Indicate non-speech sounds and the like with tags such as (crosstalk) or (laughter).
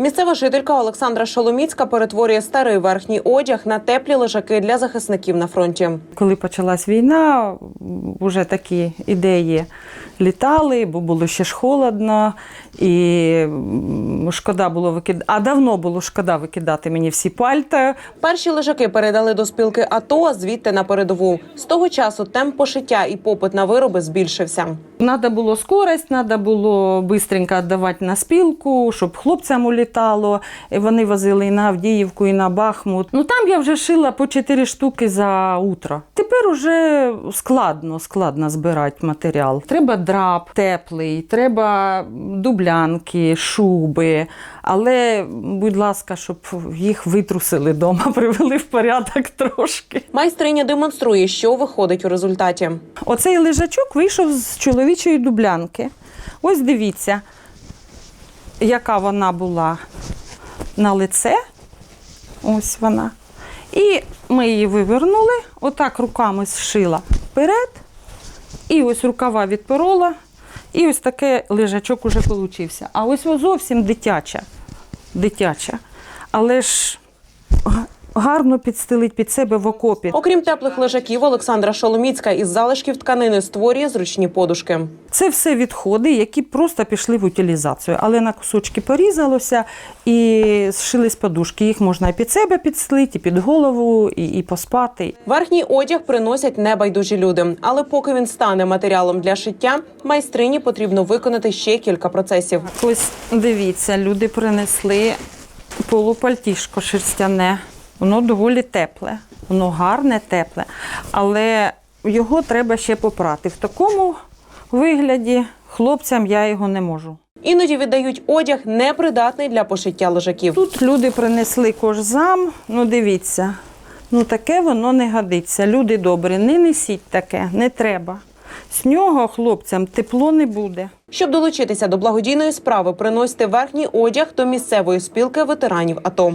Місцева жителька Олександра Шоломіцька перетворює старий верхній одяг на теплі лежаки для захисників на фронті. Коли почалась війна, вже такі ідеї літали, бо було ще ж холодно, і шкода було викидати. А давно було шкода викидати мені всі пальта. Перші лежаки передали до спілки АТО, а звідти на передову. З того часу темп пошиття і попит на вироби збільшився. Надо було скорость, треба було швидко віддавати на спілку, щоб хлопцям улітало. І вони возили і на Авдіївку, і на Бахмут. Ну там я вже шила по 4 штуки за утро. Тепер уже складно, складно збирати матеріал. Треба драп теплий, треба дублянки, шуби. Але, будь ласка, щоб їх витрусили вдома, (laughs) привели в порядок трошки. Майстриня демонструє, що виходить у результаті. Оцей лежачок вийшов з чоловічої дублянки. Ось дивіться, яка вона була на лице. Ось вона. І ми її вивернули, отак руками зшила вперед. І ось рукава відпорола. І ось таке лежачок уже вийшов. А ось зовсім дитяча. Дитяча. Але ж гарно підстелить під себе в окопі. Окрім теплих лежаків, Олександра Шоломіцька із залишків тканини створює зручні подушки. Це все відходи, які просто пішли в утилізацію, але на кусочки порізалося і зшились подушки. Їх можна і під себе підслити, і під голову, і, і поспати. Верхній одяг приносять небайдужі люди, але поки він стане матеріалом для шиття, майстрині потрібно виконати ще кілька процесів. Ось дивіться, люди принесли полупальтішко шерстяне. Воно доволі тепле, воно гарне, тепле, але його треба ще попрати. В такому вигляді хлопцям я його не можу. Іноді віддають одяг непридатний для пошиття лежаків. Тут люди принесли кожзам. Ну, дивіться, ну таке воно не годиться. Люди добрі, не несіть таке, не треба. З нього хлопцям тепло не буде. Щоб долучитися до благодійної справи, приносьте верхній одяг до місцевої спілки ветеранів АТО.